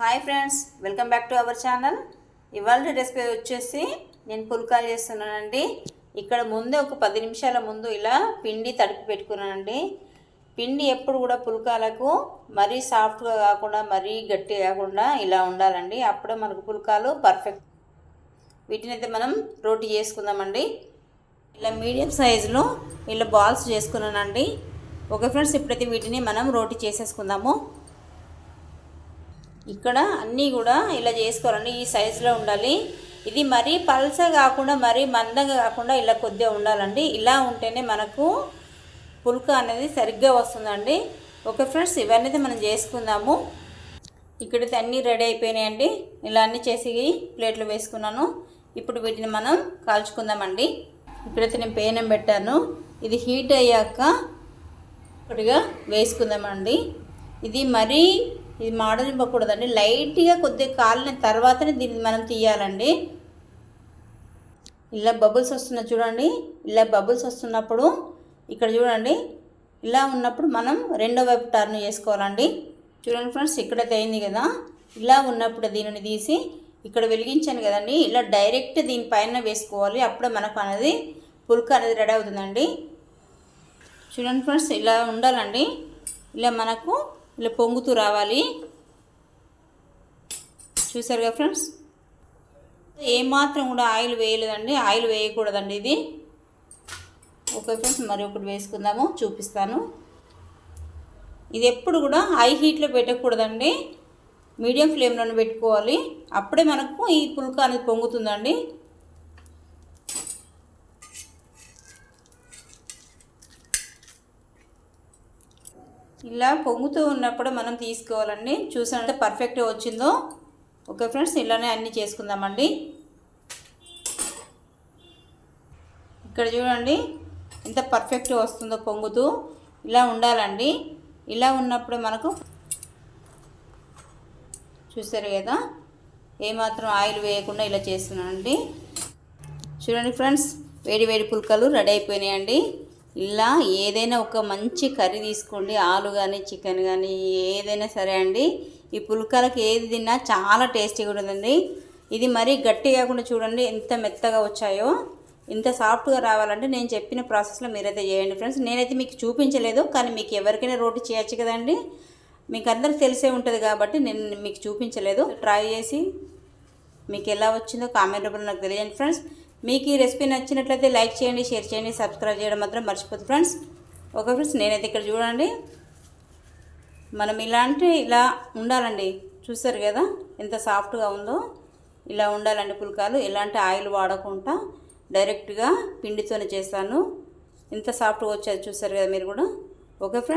Hi friends welcome back to our channel ఇవాళ recipe వచ్చేసి నేను పుల్కాలు చేస్తున్నానండి. ఇక్కడ ముందే ఒక పది నిమిషాల ముందు ఇలా పిండి తడిపి పెట్టుకున్నానండి. పిండి ఎప్పుడు కూడా పుల్కాలకు మరీ సాఫ్ట్గా కాకుండా మరీ గట్టి కాకుండా ఇలా ఉండాలండి. అప్పుడే మనకు పుల్కాలు పర్ఫెక్ట్ వీటిని అయితే మనం రోటీ చేసుకుందామండి. ఇలా మీడియం సైజులో ఇలా బాల్స్ చేసుకున్నానండి. ఓకే ఫ్రెండ్స్ ఇప్పుడైతే వీటిని మనం రోటీ చేసేసుకుందాము. ఇక్కడ అన్నీ కూడా ఇలా చేసుకోవాలండి ఈ సైజులో ఉండాలి. ఇది మరీ పల్స కాకుండా మరీ మందంగా కాకుండా ఇలా కొద్దిగా ఉండాలండి. ఇలా ఉంటేనే మనకు పుల్క అనేది సరిగ్గా వస్తుందండి. ఓకే ఫ్రెండ్స్ ఇవన్నీ అయితే మనం చేసుకుందాము. ఇక్కడైతే అన్నీ రెడీ అయిపోయినాయండి. ఇలా అన్నీ చేసి ప్లేట్లు వేసుకున్నాను. ఇప్పుడు వీటిని మనం కాల్చుకుందామండి. ఇక్కడైతే నేను పేనం పెట్టాను. ఇది హీట్ అయ్యాక ఒకటిగా వేసుకుందామండి. ఇది మరీ ఇది మాడనివ్వకూడదండి లైట్గా కొద్దిగా కాలిన తర్వాతనే దీన్ని మనం తీయాలండి. ఇలా బబుల్స్ వస్తున్నాయి చూడండి. ఇలా బబుల్స్ వస్తున్నప్పుడు ఇక్కడ చూడండి. ఇలా ఉన్నప్పుడు మనం రెండో వైపు టర్న్ చేసుకోవాలండి. చూడండి ఫ్రెండ్స్ ఇక్కడైతే అయింది కదా. ఇలా ఉన్నప్పుడు దీనిని తీసి ఇక్కడ వెలిగించాను కదండి. ఇలా డైరెక్ట్ దీనిపైన వేసుకోవాలి. అప్పుడే మనకు అనేది పుల్క అనేది రెడీ అవుతుందండి. చూడండి ఫ్రెండ్స్ ఇలా ఉండాలండి. ఇలా మనకు ఇలా పొంగుతూ రావాలి. చూసారు కదా ఫ్రెండ్స్? ఏమాత్రం కూడా ఆయిల్ వేయలేదండి. ఆయిల్ వేయకూడదండి ఇది. ఓకే ఫ్రెండ్స్ మరి ఒకటి వేసుకుందాము చూపిస్తాను. ఇది ఎప్పుడు కూడా హై హీట్లో పెట్టకూడదండి. మీడియం ఫ్లేమ్లోనే పెట్టుకోవాలి. అప్పుడే మనకు ఈ పుల్క అనేది పొంగుతుందండి. ఇలా పొంగుతూ ఉన్నప్పుడు మనం తీసుకోవాలండి. చూసానంటే పర్ఫెక్ట్గా వచ్చిందో. ఓకే ఫ్రెండ్స్ ఇలానే అన్నీ చేసుకుందామండి. ఇక్కడ చూడండి ఎంత పర్ఫెక్ట్గా వస్తుందో పొంగుతూ. ఇలా ఉండాలండి. ఇలా ఉన్నప్పుడు మనకు చూసారు కదా ఏమాత్రం ఆయిల్ వేయకుండా ఇలా చేస్తున్నానండి. చూడండి ఫ్రెండ్స్ వేడి వేడి పుల్కలు రెడీ అయిపోయినాయండి. ఇలా ఏదైనా ఒక మంచి కర్రీ తీసుకోండి ఆలు కానీ చికెన్ కానీ ఏదైనా సరే అండి. ఈ పుల్కాలకు ఏది తిన్నా చాలా టేస్టీగా ఉంటుందండి. ఇది మరీ గట్టి కాకుండా చూడండి ఎంత మెత్తగా వచ్చాయో ఇంత సాఫ్ట్గా రావాలంటే నేను చెప్పిన ప్రాసెస్లో మీరైతే చేయండి ఫ్రెండ్స్. నేనైతే మీకు చూపించలేదు కానీ మీకు ఎవరికైనా రోటీ చేయొచ్చు కదండి. మీకు అందరికి తెలిసే ఉంటుంది కాబట్టి నేను మీకు చూపించలేదు. ట్రై చేసి మీకు ఎలా వచ్చిందో కామెంట్ రూపంలో నాకు తెలియండి ఫ్రెండ్స్. మీకు ఈ రెసిపీ నచ్చినట్లయితే లైక్ చేయండి షేర్ చేయండి సబ్స్క్రైబ్ చేయడం మాత్రం మర్చిపోదు ఫ్రెండ్స్. ఓకే ఫ్రెండ్స్ నేనైతే ఇక్కడ చూడండి. మనం ఇలాంటి ఇలా ఉండాలండి. చూసారు కదా ఎంత సాఫ్ట్గా ఉందో? ఇలా ఉండాలండి పుల్కాలు. ఎలాంటి ఆయిల్ వాడకుండా డైరెక్ట్గా పిండితోనే చేస్తాను. ఎంత సాఫ్ట్గా వచ్చేది చూసారు కదా మీరు కూడా. Okay friends?